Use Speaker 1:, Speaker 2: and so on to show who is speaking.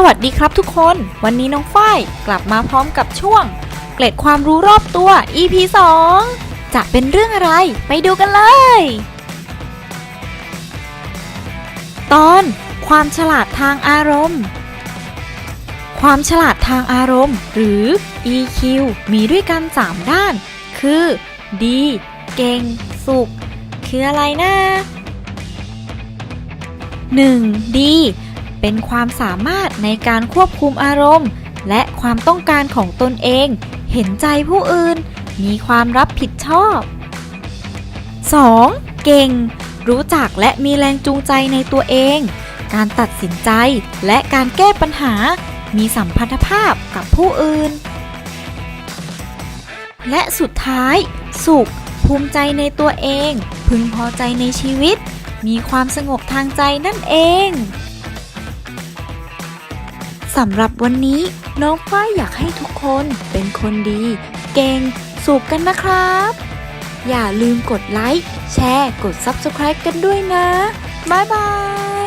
Speaker 1: สวัสดีครับทุกคน วันนี้น้องฝ้ายกลับมาพร้อมกับช่วง เกล็ดความรู้รอบตัว EP 2 จะเป็นเรื่องอะไร ไปดูกันเลย ตอนความฉลาดทางอารมณ์ ความฉลาดทางอารมณ์ หรือ EQ มีด้วยกัน 3 ด้าน คือ ดี เก่ง สุข คืออะไรนะ 1. ดี เป็นความสามารถในการควบคุมอารมณ์ และความต้องการของตนเอง เห็นใจผู้อื่น มีความรับผิดชอบ 2. เก่ง รู้จักและมีแรงจูงใจในตัวเอง การตัดสินใจและการแก้ปัญหา มีสัมพันธภาพกับผู้อื่น และสุดท้าย สุข ภูมิใจในตัวเอง พึงพอใจในชีวิต มีความสงบทางใจนั่นเอง สำหรับวันนี้น้องฝ้ายอยากให้ทุกคนเป็นคนดี เก่งสุขกันนะครับ อย่าลืมกดไลค์ แชร์ กด Subscribe กันด้วยนะ บ๊ายบาย